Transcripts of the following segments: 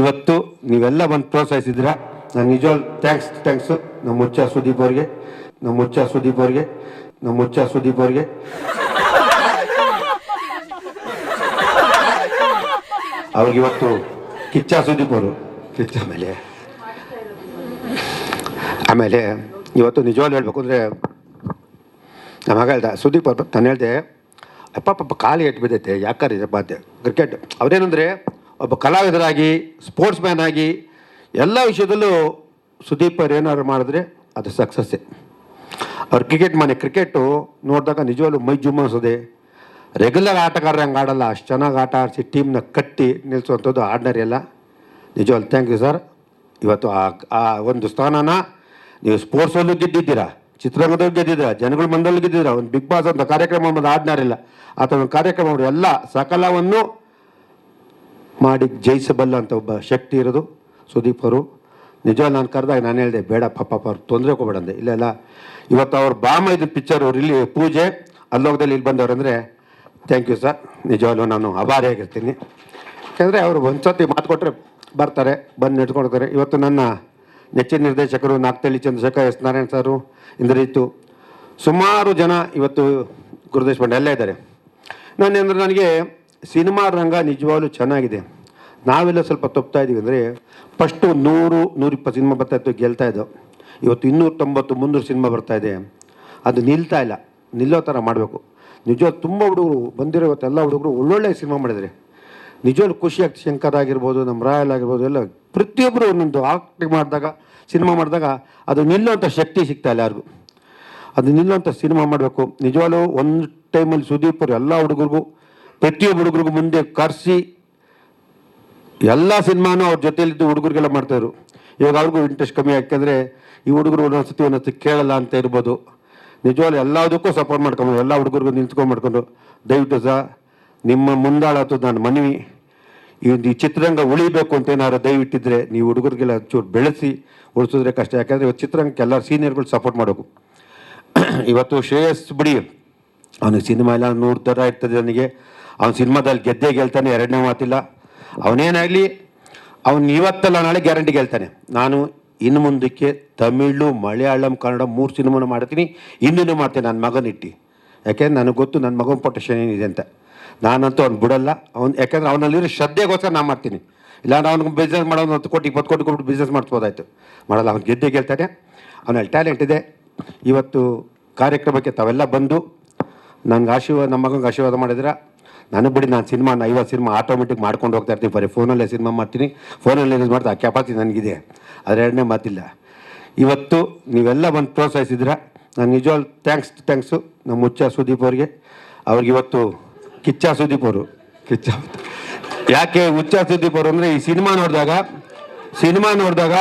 ಇವತ್ತು ನೀವೆಲ್ಲ ಬಂದು ಪ್ರೋತ್ಸಾಹಿಸಿದ್ರ ನಾನು ನಿಜವಾಗ್ ಥ್ಯಾಂಕ್ಸ್ ಥ್ಯಾಂಕ್ಸ್ ನಮ್ಮ ಮುಚ್ಚ ಸುದೀಪ್ ಅವ್ರಿಗೆ, ನಮ್ಮ ಮುಚ್ಚ ಸುದೀಪ್ ಅವ್ರಿಗೆ, ನಮ್ಮ ಮುಚ್ಚ ಸುದೀಪ್ ಅವ್ರಿಗೆ. ಅವ್ರಿಗೆ ಇವತ್ತು ಕಿಚ್ಚ ಸುದೀಪ್ ಅವರು. ಕಿಚ್ಚ ಆಮೇಲೆ ಆಮೇಲೆ ಇವತ್ತು ನಿಜವಾಗ್ಲೂ ಹೇಳ್ಬೇಕು ಅಂದರೆ ನಮ್ಮ ಮಗ ಹೇಳ್ದೆ, ಸುದೀಪ್ ಅವ್ರ ತಾನು ಹೇಳಿದೆ, ಅಪ್ಪ ಪಾಪ ಕಾಲಿ ಎಟ್ಟು ಬಿದ್ದೈತೆ ಯಾಕಾರೆ ಇದಪ್ಪ ಅಂತೆ. ಕ್ರಿಕೆಟ್ ಅವರೇನೆಂದರೆ ಒಬ್ಬ ಕಲಾವಿದರಾಗಿ ಸ್ಪೋರ್ಟ್ಸ್ ಮ್ಯಾನ್ ಆಗಿ ಎಲ್ಲ ವಿಷಯದಲ್ಲೂ ಸುದೀಪ್ ಅವ್ರು ಏನಾದ್ರು ಮಾಡಿದ್ರೆ ಅದು ಸಕ್ಸಸ್ಸೇ. ಅವ್ರು ಕ್ರಿಕೆಟ್ ಮನೆ, ಕ್ರಿಕೆಟು ನೋಡಿದಾಗ ನಿಜವಾಗ್ಲೂ ಮೈ ಜುಮ್ ಅನ್ಸೋದೆ ರೆಗ್ಯುಲರ್ ಆಟಗಾರ ಹಂಗೆ ಆಡಲ್ಲ, ಅಷ್ಟು ಚೆನ್ನಾಗಿ ಆಟ ಆಡಿಸಿ ಟೀಮ್ನ ಕಟ್ಟಿ ನಿಲ್ಲಿಸುವಂಥದ್ದು ಆರ್ಡಿನರಿ ಅಲ್ಲ. ನಿಜವಾಗ್ಲು ಥ್ಯಾಂಕ್ ಯು ಸರ್. ಇವತ್ತು ಆ ಆ ಒಂದು ಸ್ಥಾನನ ನೀವು ಸ್ಪೋರ್ಟ್ಸಲ್ಲೂ ಗೆದ್ದಿದ್ದೀರಾ, ಚಿತ್ರರಂಗದಲ್ಲೂ ಗೆದ್ದಿದ್ದೀರಾ, ಜನಗಳ ಮಂದಲ್ಲೂ ಗೆದ್ದಿದ್ದೀರಾ, ಒಂದು ಬಿಗ್ ಬಾಸ್ ಅಂತ ಕಾರ್ಯಕ್ರಮ ಇಲ್ಲ ಆ ಥರ ಒಂದು ಕಾರ್ಯಕ್ರಮ ಎಲ್ಲ ಸಕಲವನ್ನು ಮಾಡಿ ಜಯಿಸಬಲ್ಲ ಅಂತ ಒಬ್ಬ ಶಕ್ತಿ ಇರೋದು, ಸುದೀಪ್ ಅವರು. ನಿಜ ನಾನು ಕರೆದಾಗ ನಾನು ಹೇಳಿದೆ, ಬೇಡ ಪಾಪ ಅವ್ರು ತೊಂದರೆ ಕೊಬೇಡ ಅಂದೆ. ಇಲ್ಲ ಇಲ್ಲ. ಇವತ್ತು ಅವ್ರ ಬಾಮ ಇದ್ದ ಪಿಕ್ಚರ್ ಇಲ್ಲಿ ಪೂಜೆ, ಅಲ್ಲೋಗದಲ್ಲಿ ಇಲ್ಲಿ ಬಂದವ್ರು ಅಂದರೆ ಥ್ಯಾಂಕ್ ಯು ಸರ್ ನಿಜವಾಗ್ಲೂ ನಾನು ಆಭಾರಿಯಾಗಿರ್ತೀನಿ ಯಾಕೆಂದರೆ ಅವರು ಒಂದು ಸತಿ ಮಾತು ಕೊಟ್ಟರೆ ಬರ್ತಾರೆ, ಬಂದು ನಿಂತ್ಕೊಳ್ತಾರೆ ಇವತ್ತು ನನ್ನ ನೆಚ್ಚಿನ ನಿರ್ದೇಶಕರು ನಾಗ್ತಳ್ಳಿ ಚಂದ್ರಶೇಖರ್ ಎಸ್ ನಾರಾಯಣ್ ಸರು ಇಂದ್ರಿತ್ತು ಸುಮಾರು ಜನ ಇವತ್ತು ಗುರುದೇಶ್ ಪಂಡೆ ಎಲ್ಲ ಇದ್ದಾರೆ. ನಾನು ಅಂದರೆ ನನಗೆ ಸಿನಿಮಾ ರಂಗ ನಿಜವಾಗ್ಲೂ ಚೆನ್ನಾಗಿದೆ. ನಾವೆಲ್ಲ ಸ್ವಲ್ಪ ತಪ್ತಾ ಇದ್ದೀವಿ ಅಂದರೆ ಫಸ್ಟು ನೂರು, ನೂರಿಪ್ಪತ್ತು ಸಿನಿಮಾ ಬರ್ತಾ ಇತ್ತು, ಗೆಲ್ತಾ ಇದ್ದೋ. ಇವತ್ತು ಇನ್ನೂರ ತೊಂಬತ್ತು ಮುನ್ನೂರು ಸಿನಿಮಾ ಬರ್ತಾ ಇದೆ. ಅದು ನಿಲ್ತಾ ಇಲ್ಲ. ನಿಲ್ಲೋ ಥರ ಮಾಡಬೇಕು. ನಿಜವಾಗ್ ತುಂಬ ಹುಡುಗರು ಬಂದಿರೋ ಇವತ್ತು ಎಲ್ಲ ಹುಡುಗರು ಒಳ್ಳೊಳ್ಳೆ ಸಿನಿಮಾ ಮಾಡಿದರೆ ನಿಜವಾಗ್ಲೂ ಖುಷಿ ಆಗ್ತದೆ ಶಂಕರ್ ಆಗಿರ್ಬೋದು, ನಮ್ಮ ರಾಯಲ್ ಆಗಿರ್ಬೋದು, ಎಲ್ಲ ಪ್ರತಿಯೊಬ್ಬರು ಒಂದೊಂದು ಆಕ್ಟಿಂಗ್ ಮಾಡಿದಾಗ, ಸಿನಿಮಾ ಮಾಡಿದಾಗ ಅದು ನಿಲ್ಲುವಂಥ ಶಕ್ತಿ ಸಿಗ್ತಾ ಇಲ್ಲ ಯಾರಿಗೂ. ಅದು ನಿಲ್ಲುವಂಥ ಸಿನಿಮಾ ಮಾಡಬೇಕು. ನಿಜವಾಗ್ಲೂ ಒಂದು ಟೈಮಲ್ಲಿ ಸುದೀಪ್ ಅವರು ಎಲ್ಲ ಹುಡುಗರಿಗೂ ಪ್ರತಿಯೊಬ್ಬ ಹುಡುಗರಿಗೂ ಮುಂದೆ ಕರೆಸಿ ಎಲ್ಲ ಸಿನಿಮಾನು ಅವ್ರ ಜೊತೆಯಲ್ಲಿದ್ದು ಹುಡುಗರಿಗೆಲ್ಲ ಮಾಡ್ತಾಯಿದ್ರು. ಇವಾಗ ಅವ್ರಿಗೂ ಇಂಟ್ರೆಸ್ಟ್ ಕಮ್ಮಿ ಯಾಕೆಂದರೆ ಈ ಹುಡುಗರು ಒಂದೊಂದ್ಸತಿ ಒಂದೊಂದ್ಸತಿ ಕೇಳಲ್ಲ ಅಂತ ಇರ್ಬೋದು. ನಿಜವಾಗ್ಲೂ ಎಲ್ಲದಕ್ಕೂ ಸಪೋರ್ಟ್ ಮಾಡ್ಕೊಂಡು ಎಲ್ಲ ಹುಡುಗರಿಗೂ ನಿಂತ್ಕೊಂಡು ಮಾಡ್ಕೊಂಡು ದಯವಿಟ್ಟು ಸಹ ನಿಮ್ಮ ಮುಂದಾಳತ್ತು ನಾನು ಮನವಿ, ಈ ಒಂದು ಈ ಚಿತ್ರರಂಗ ಉಳಿಬೇಕು ಅಂತ ಏನಾದ್ರು ದಯವಿಟ್ಟಿದ್ರೆ ನೀವು ಹುಡುಗರಿಗೆಲ್ಲ ಚೂರು ಬೆಳೆಸಿ, ಉಳಿಸಿದ್ರೆ ಕಷ್ಟ. ಯಾಕಂದರೆ ಇವತ್ತು ಚಿತ್ರರಂಗಕ್ಕೆ ಎಲ್ಲ ಸೀನಿಯರ್ಗಳು ಸಪೋರ್ಟ್ ಮಾಡಬೇಕು ಇವತ್ತು ಶ್ರೇಯಸ್ ಬಿಡಿ. ಅವನಿಗೆ ಸಿನಿಮಾ ಎಲ್ಲ ನೂರು ಇರ್ತದೆ ಅವನಿಗೆ ಅವ್ನು ಸಿನಿಮಾದಲ್ಲಿ ಗೆದ್ದೇ ಗೆಲ್ತಾನೆ, ಎರಡನೇ ಮಾತಿಲ್ಲ. ಅವನೇನಾಗಲಿ, ಅವನು ಇವತ್ತಲ್ಲ, ನಾಳೆ ಗ್ಯಾರಂಟಿ ಗೆಲ್ತಾನೆ. ನಾನು ಇನ್ನು ಮುಂದಕ್ಕೆ ತಮಿಳು, ಮಲಯಾಳಂ, ಕನ್ನಡ ಮೂರು ಸಿನಿಮಾನು ಮಾಡ್ತೀನಿ. ಇನ್ನೂ ಮಾಡ್ತೇನೆ, ನನ್ನ ಮಗನಿಟ್ಟು ಯಾಕೆಂದ್ರೆ ನನಗೆ ಗೊತ್ತು, ನನ್ನ ಮಗನ ಪೊಟೇಷನ್ ಏನಿದೆ ಅಂತ. ನಾನಂತೂ ಅವ್ನು ಬಿಡಲ್ಲ. ಅವ್ನು ಯಾಕೆಂದ್ರೆ ಅವನಲ್ಲಿರೋ ಶ್ರದ್ಧೆಗೋಸ್ಕರ ನಾನು ಮಾಡ್ತೀನಿ. ಇಲ್ಲಾಂದ್ರೆ ಅವ್ನಿಗೆ ಬಿಸ್ನೆಸ್ ಮಾಡೋನು ಹತ್ತು ಕೋಟಿ, ಇಪ್ಪತ್ತು ಕೋಟಿ ಕೊಟ್ಟು ಬಿಸ್ನೆಸ್ ಮಾಡಿಸ್ಬೋದಾಯ್ತು. ಮಾಡಲ್ಲ, ಅವ್ನು ಗೆದ್ದೆ ಗೆಲ್ತಾನೆ. ಅವನಲ್ಲಿ ಟ್ಯಾಲೆಂಟ್ ಇದೆ. ಇವತ್ತು ಕಾರ್ಯಕ್ರಮಕ್ಕೆ ತಾವೆಲ್ಲ ಬಂದು ನನಗೆ ಆಶೀರ್ವಾದ ನಮ್ಮ ಮಗಂಗೆ ಆಶೀರ್ವಾದ ಮಾಡಿದ್ರೆ ನನಗೆ ಬಿಡಿ, ನಾನು ಸಿನಿಮಾ ಐವತ್ತು ಸಿನಿಮಾ ಆಟೋಮೆಟಿಕ್ ಮಾಡ್ಕೊಂಡು ಹೋಗ್ತಾ ಇರ್ತೀನಿ. ಬರೀ ಫೋನಲ್ಲೇ ಸಿನಿಮಾ ಮಾಡ್ತೀನಿ. ಫೋನಲ್ಲಿ ಯೂಸ್ ಮಾಡ್ತಾ ಆ ಕೆಪಾಸಿಟಿ ನನಗಿದೆ. ಅದರ ಎರಡನೇ ಮಾತಿಲ್ಲ. ಇವತ್ತು ನೀವೆಲ್ಲ ಬಂದು ಪ್ರೋತ್ಸಾಹಿಸಿದ್ರೆ ನಾನು ನಿಜವಾಗ್ಲು ಥ್ಯಾಂಕ್ಸ್ ಥ್ಯಾಂಕ್ಸು ನಮ್ಮ ಮುಚ್ಚ ಸುದೀಪ್ ಅವ್ರಿಗೆ. ಅವ್ರಿಗೆ ಇವತ್ತು ಕಿಚ್ಚ ಸುದೀಪ್ ಅವರು. ಕಿಚ್ಚ ಯಾಕೆ ಹುಚ್ಚ ಸುದೀಪ್ ಅವರು ಅಂದರೆ ಈ ಸಿನಿಮಾ ನೋಡಿದಾಗ ಸಿನಿಮಾ ನೋಡಿದಾಗ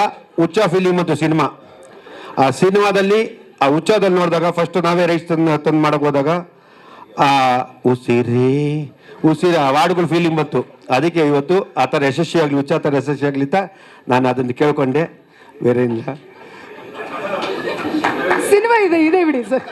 ಉಚ್ಚ ಫಿಲಿಮ್ ಮತ್ತು ಸಿನಿಮಾ ಆ ಸಿನಿಮಾದಲ್ಲಿ ಆ ಹುಚ್ಚದಲ್ಲಿ ನೋಡಿದಾಗ ಫಸ್ಟ್ ನಾವೇ ರೈಸ್ ತಂದು ತಂದು ಮಾಡಕ್ಕೆ ಹೋದಾಗ ಆ ಉಸಿರಿ ಉಸಿರಿ, ಆ ವಾರ್ಡ್ಗಳು ಫೀಲಿಂಗ್ ಬಂತು. ಅದಕ್ಕೆ ಇವತ್ತು ಆ ಥರ ಯಶಸ್ವಿಯಾಗಲಿ ಹುಚ್ಚ ಥರ ಯಶಸ್ವಿಯಾಗಲಿ ಅಂತ ನಾನು ಅದನ್ನು ಕೇಳ್ಕೊಂಡೆ. ಬೇರೆ ಇಲ್ಲ ಸಿನಿಮಾ ಇದೆ ಇದೆ ಬಿಡಿ ಸರ್.